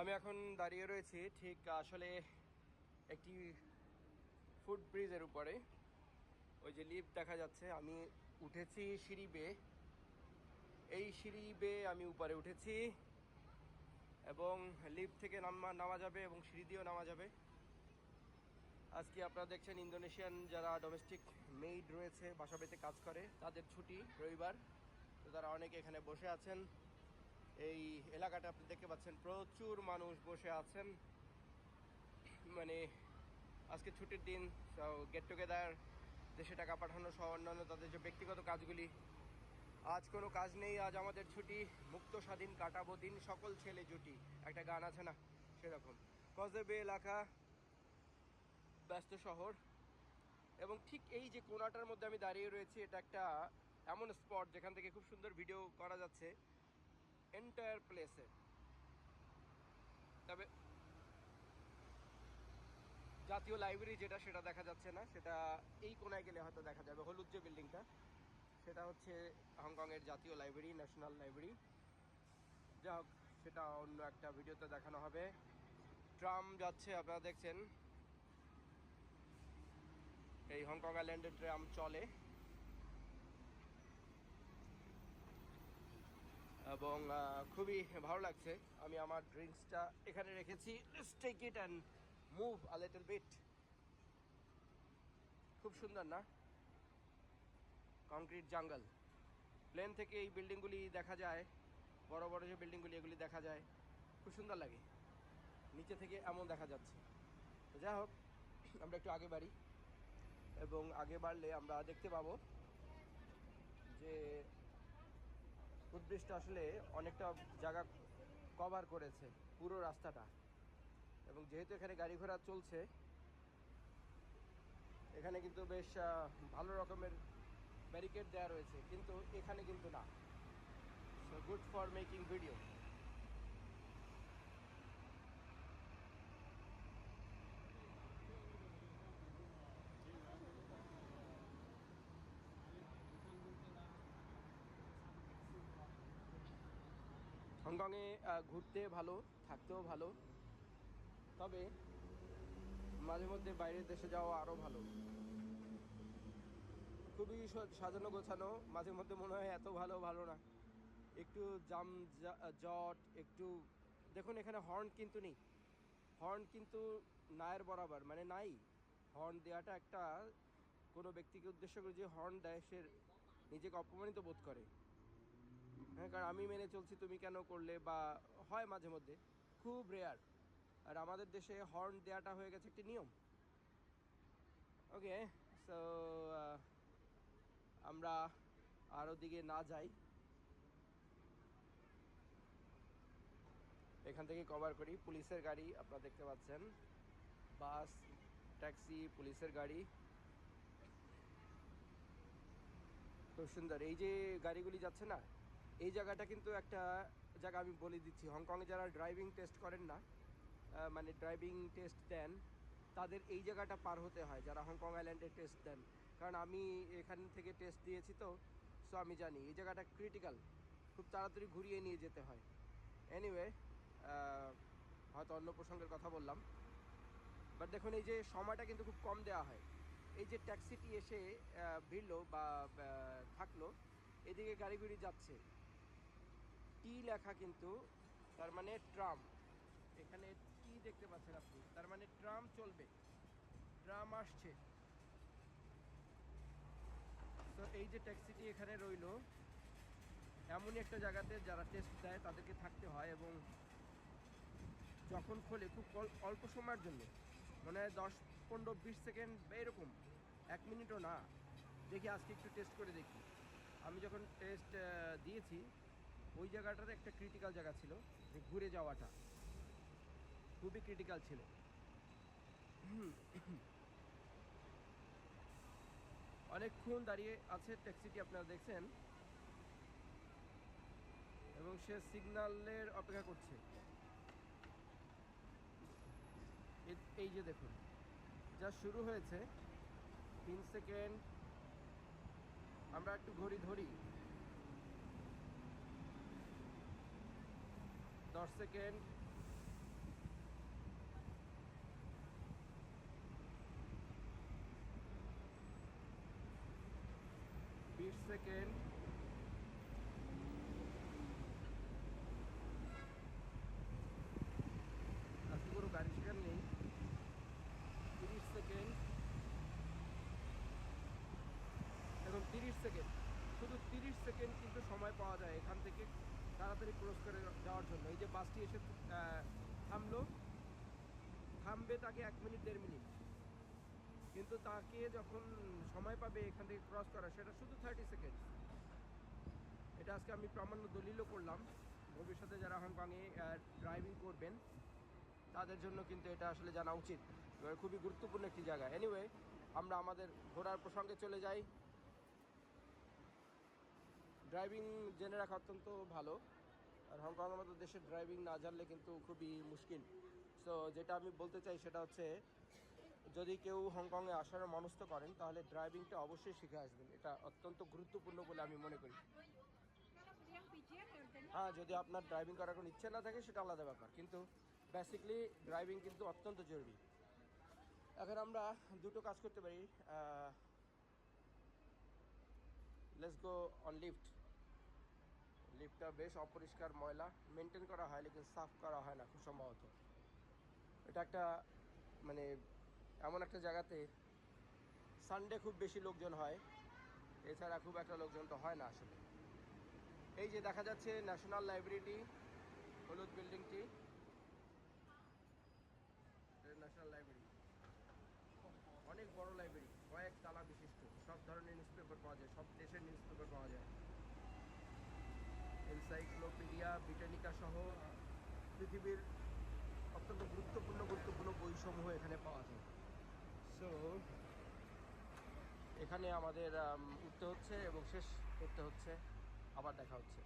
আমি এখন দাঁড়িয়ে রয়েছি ঠিক, আসলে একটি ফুট ব্রিজের উপরে। ওই যে লিফট দেখা যাচ্ছে, আমি উঠেছি সিঁড়ি বেয়ে এই সিঁড়ি বেয়ে আমি উপরে উঠেছি এবং লিফট থেকে নামা নামা যাবে এবং সিঁড়ি দিয়েও নামা যাবে। আজকে আপনারা দেখছেন ইন্দোনেশিয়ান যারা ডোমেস্টিক মেইড রয়েছে, বাসা কাজ করে, তাদের ছুটি রবিবার। তো তারা অনেকে এখানে বসে আছেন। এই এলাকাটা আপনি দেখতে পাচ্ছেন, প্রচুর মানুষ বসে আছেন। মানে আজকে ছুটির দিন গেট টুগেদার দেশে টাকা পাঠানো সহ অন্যান্য তাদের যে ব্যক্তিগত কাজগুলি, আজ কোনো কাজ নেই, আজ আমাদের ছুটি, মুক্ত স্বাধীন কাটাবো দিন, সকল ছেলে জুটি। একটা গান আছে না, সেরকম। কজেবে এলাকা, ব্যস্ত শহর, এবং ঠিক এই যে কোনাটার মধ্যে আমি দাঁড়িয়ে রয়েছি, এটা একটা এমন স্পট যেখান থেকে খুব সুন্দর ভিডিও করা যাচ্ছে। এন্টায়ার প্লেসে তবে জাতীয় লাইব্রেরি যেটা, সেটা দেখা যাচ্ছে না। সেটা এই কোনায় গেলে হয়তো দেখা যাবে। হলুদ যে বিল্ডিংটা সেটা হচ্ছে হংকংয়ের জাতীয় লাইব্রেরি ন্যাশনাল লাইব্রেরি যা হোক, সেটা অন্য একটা ভিডিওতে দেখানো হবে। ট্রাম যাচ্ছে, আপনারা দেখছেন। এই হংকং আইল্যান্ডের ট্রাম চলে। এবং খুবই ভালো লাগছে। আমি আমার ড্রিঙ্কসটা এখানে রেখেছি। Take it and move a little bit খুব সুন্দর না? কংক্রিট জাঙ্গল প্লেন থেকে এই বিল্ডিংগুলি দেখা যায়। বড় বড় যে বিল্ডিংগুলি এগুলি দেখা যায়। খুব সুন্দর লাগে। নিচে থেকে এমন দেখা যাচ্ছে। তো যাই হোক, আমরা একটু আগে বাড়ি। এবং আগে বাড়লে আমরা দেখতে পাবো যে উদ্বৃষ্ট আসলে অনেকটা জায়গা কভার করেছে পুরো রাস্তাটা। এবং যেহেতু এখানে গাড়ি ঘোড়া চলছে, এখানে কিন্তু বেশ ভালো রকমের ব্যারিকেড দেওয়া রয়েছে। কিন্তু এখানে কিন্তু না। So good for making video হংকংয়ে ঘুরতে ভালো, থাকতেও ভালো। তবে মাঝে মধ্যে বাইরের দেশে যাওয়া আরও ভালো। খুবই সাজানো গোছানো, মাঝে মধ্যে মনে হয় এত ভালো ভালো না। একটু জাম জট, একটু, দেখুন এখানে হর্ন কিন্তু নেই। হর্ন কিন্তু নায়ের বরাবর মানে নাই। হর্ন দেওয়াটা একটা, কোনো ব্যক্তিকে উদ্দেশ্য করে যে হর্ন দেয়, সে নিজেকে অপমানিত বোধ করে। হ্যাঁ কারণ আমি মেনে চলছি তুমি কেন করলে বা হয় মাঝে মধ্যে। খুব রেয়ার আর আমাদের দেশে হর্ন দেওয়াটা হয়ে গেছে একটি নিয়ম। ওকে সো আমরা আরও দিকে না যাই। এখান থেকে কভার করি। পুলিশের গাড়ি আপনারা দেখতে পাচ্ছেন। বাস ট্যাক্সি পুলিশের গাড়ি। খুব সুন্দর। এই যে গাড়িগুলি যাচ্ছে না এই জায়গাটা কিন্তু একটা জায়গা আমি বলে দিচ্ছি। হংকংয়ে যারা ড্রাইভিং টেস্ট করেন না মানে ড্রাইভিং টেস্ট দেন, তাদের এই জায়গাটা পার হতে হয়, যারা হংকং আইল্যান্ডে টেস্ট দেন। কারণ আমি এখান থেকে টেস্ট দিয়েছি তো সো আমি জানি, এই জায়গাটা ক্রিটিক্যাল খুব তাড়াতাড়ি ঘুরিয়ে নিয়ে যেতে হয়। এনিওয়ে হয়তো অন্য প্রসঙ্গের কথা বললাম। বাট দেখুন, এই যে সময়টা কিন্তু খুব কম দেওয়া হয়। এই যে ট্যাক্সিটি এসে ভিড়লো বা থাকল, এদিকে গাড়ি গাড়িগুড়ি যাচ্ছে। টি লেখা কিন্তু, তার মানে ট্রাম। এখানে টি দেখতে পাচ্ছেন আপনি, তার মানে ট্রাম চলবে। ট্রাম আসছে। তো এই যে ট্যাক্সিটি এখানে রইল, এমনই একটা জায়গাতে যারা টেস্ট দেয়, তাদেরকে থাকতে হয় এবং যখন খোলে খুব অল- অল্প সময়ের জন্য, মনে হয় দশ, পনেরো, বিশ সেকেন্ড এরকম, এক মিনিটও না। দেখি আজকে একটু টেস্ট করে দেখি। আমি যখন টেস্ট দিয়েছি ওই জায়গাটাতে একটা ক্রিটিক্যাল জায়গা ছিল যে ঘুরে যাওয়াটা। খুবই ক্রিটিক্যাল ছিল। অনেকক্ষণ দাঁড়িয়ে আছে ট্যাক্সিটি আপনারা দেখছেন। এবং সে সিগন্যালের অপেক্ষা করছে। এই যে দেখুন, যা শুরু হয়েছে, তিন সেকেন্ড আমরা একটু ঘড়ি ধরি। দশ সেকেন্ড বিশ সেকেন্ড আজকে কোনো গাড়ি সেখানে নেই। তিরিশ সেকেন্ড এখন তিরিশ সেকেন্ড শুধু তিরিশ সেকেন্ড কিন্তু সময় পাওয়া যায় এখান থেকে। তাড়াতাড়ি ক্রস করে যাওয়ার জন্য। এই যে বাসটি এসে থামলো। থামবে তাকে এক মিনিট, দেড় মিনিট। কিন্তু তাকে যখন সময় পাবে এখান থেকে ক্রস করা সেটা শুধু থার্টি সেকেন্ড এটা আজকে আমি প্রামাণ্য দলিলও করলাম। ভবিষ্যতে যারা হংকংয়ে ড্রাইভিং করবেন, তাদের জন্য কিন্তু এটা আসলে জানা উচিত। খুবই গুরুত্বপূর্ণ একটি জায়গা। এনিওয়ে আমরা আমাদের ঘোরার প্রসঙ্গে চলে যাই। ড্রাইভিং জেনে রাখা অত্যন্ত ভালো। আর হংকংয়ের মতো দেশের ড্রাইভিং না জানলে কিন্তু খুবই মুশকিল। সো যেটা আমি বলতে চাই সেটা হচ্ছে, যদি কেউ হংকংয়ে আসার মনস্থ করেন, তাহলে ড্রাইভিংটা অবশ্যই শিখে আসবেন। এটা অত্যন্ত গুরুত্বপূর্ণ বলে আমি মনে করি। হ্যাঁ যদি আপনার ড্রাইভিং করার কোনো ইচ্ছে না থাকে, সেটা আলাদা ব্যাপার। কিন্তু বেসিকলি ড্রাইভিং কিন্তু অত্যন্ত জরুরি। এখন আমরা দুটো কাজ করতে পারি। লেটস গো অন লিফট লিফটটা বেশ অপরিষ্কার ময়লা। মেনটেন করা হয়, লেকিন সাফ করা হয় না খুব সম্ভবত। এটা একটা মানে এমন একটা জায়গাতে সানডে খুব বেশি লোকজন হয়। এছাড়া খুব একটা লোকজন তো হয় না আসলে। এই যে দেখা যাচ্ছে ন্যাশনাল লাইব্রেরিটি হলুদ বিল্ডিংটি। ন্যাশনাল লাইব্রেরি অনেক বড় লাইব্রেরি কয়েক তালা বিশিষ্ট। সব ধরনের নিউজ পেপার পাওয়া যায়, সব দেশের নিউজ পেপার পাওয়া যায়। এনসাইক্লোপিডিয়া ব্রিটানিকা সহ পৃথিবীর অত্যন্ত গুরুত্বপূর্ণ গুরুত্বপূর্ণ বইসমূহ এখানে পাওয়া যায়। সো এখানে আমাদের উঠতে হচ্ছে এবং শেষ করতে হচ্ছে, আবার দেখা হচ্ছে।